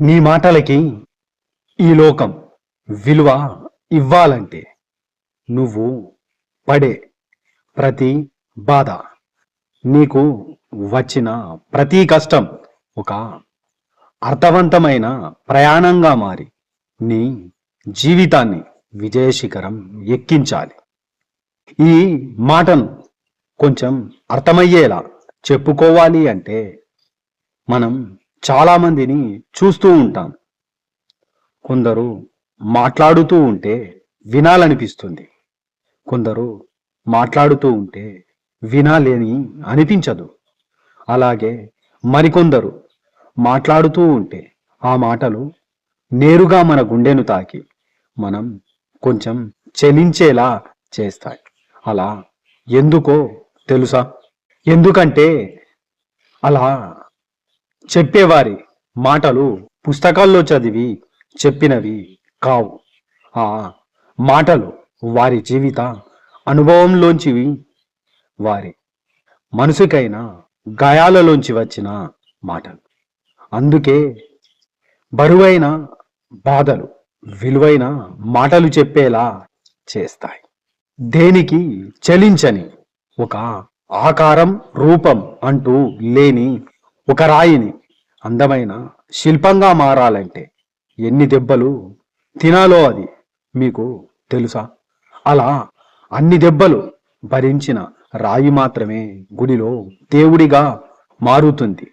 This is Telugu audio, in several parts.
నీ మాటలకి ఈ లోకం విలువ ఇవ్వాలంటే నువ్వు పడే ప్రతి బాధ నీకు వచ్చిన ప్రతి కష్టం ఒక అర్థవంతమైన ప్రయాణంగా మారి నీ జీవితాన్ని విజయశిఖరం ఎక్కించాలి. ఈ మాటను కొంచెం అర్థమయ్యేలా చెప్పుకోవాలి అంటే మనం చాలామందిని చూస్తూ ఉంటాం. కొందరు మాట్లాడుతూ ఉంటే వినాలనిపిస్తుంది. కొందరు మాట్లాడుతూ ఉంటే వినాలేని అనిపించదు. అలాగే మరికొందరు మాట్లాడుతూ ఉంటే ఆ మాటలు నేరుగా మన గుండెను తాకి మనం కొంచెం చెలించేలా చేస్తాయి. అలా ఎందుకో తెలుసా? ఎందుకంటే అలా చెప్పేవారి మాటలు పుస్తకాల్లో చదివి చెప్పినవి కావు. ఆ మాటలు వారి జీవిత అనుభవంలోంచివి. వారి మనసుకైన గాయాలలోంచి వచ్చిన మాటలు. అందుకే బరువైన బాధలు విలువైన మాటలు చెప్పేలా చేస్తాయి. దేనికి చలించని ఒక ఆకారం రూపం అంటూ లేని ఒక రాయిని అందమైన శిల్పంగా మారాలంటే ఎన్ని దెబ్బలు తినాలో అది మీకు తెలుసా? అలా అన్ని దెబ్బలు భరించిన రాయి మాత్రమే గుడిలో దేవుడిగా మారుతుంది.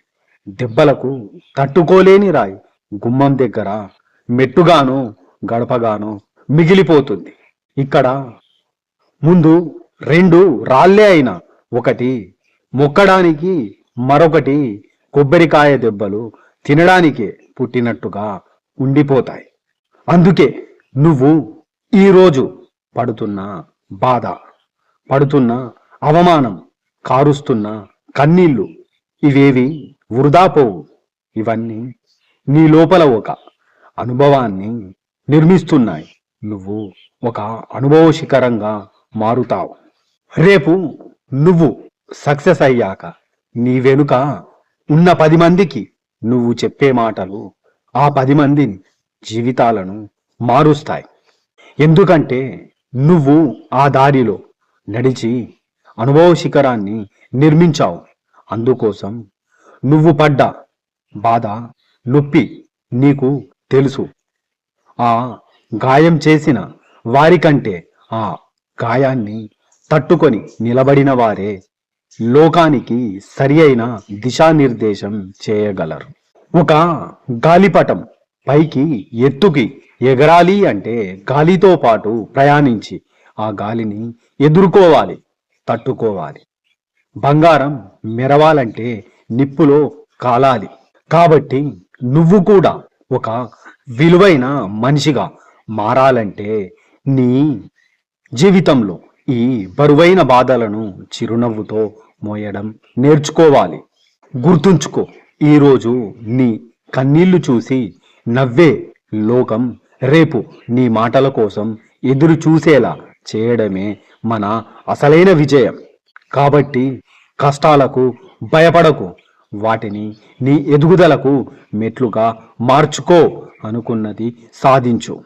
దెబ్బలకు తట్టుకోలేని రాయి గుమ్మం దగ్గర మెట్టుగాను గడపగాను మిగిలిపోతుంది. ఇక్కడ ముందు రెండు రాళ్ళే అయినా ఒకటి మొక్కడానికి మరొకటి కొబ్బరికాయ దెబ్బలు తినడానికి పుట్టినట్టుగా ఉండిపోతాయి. అందుకే నువ్వు ఈరోజు పడుతున్న బాధ పడుతున్న అవమానం కారుస్తున్న కన్నీళ్ళు ఇవేవి వృధా పోవు. ఇవన్నీ నీ లోపల ఒక అనుభవాన్ని నిర్మిస్తున్నాయి. నువ్వు ఒక అనుభవ శిఖరంగా మారుతావు. రేపు నువ్వు సక్సెస్ అయ్యాక నీ వెనుక ఉన్న పది మందికి నువ్వు చెప్పే మాటలు ఆ పది మంది జీవితాలను మారుస్తాయి. ఎందుకంటే నువ్వు ఆ దారిలో నడిచి అనుభవ శిఖరాన్ని నిర్మించావు. అందుకోసం నువ్వు పడ్డ బాధ నొప్పి నీకు తెలుసు. ఆ గాయం చేసిన వారికంటే ఆ గాయాన్ని తట్టుకొని నిలబడిన వారే లోకానికి సరి అయిన దిశానిర్దేశం చేయగలరు. ఒక గాలిపటం పైకి ఎత్తుకి ఎగరాలి అంటే గాలితో పాటు ప్రయాణించి ఆ గాలిని ఎదుర్కోవాలి తట్టుకోవాలి. బంగారం మెరవాలంటే నిప్పులో కాలాలి. కాబట్టి నువ్వు కూడా ఒక విలువైన మనిషిగా మారాలంటే నీ జీవితంలో ఈ బరువైన బాధలను చిరునవ్వుతో మోయడం నేర్చుకోవాలి. గుర్తుంచుకో ఈరోజు నీ కన్నీళ్ళు చూసి నవ్వే లోకం రేపు నీ మాటల కోసం ఎదురు చూసేలా చేయడమే మన అసలైన విజయం. కాబట్టి కష్టాలకు భయపడకు వాటిని నీ ఎదుగుదలకు మెట్లుగా మార్చుకో అనుకున్నది సాధించు.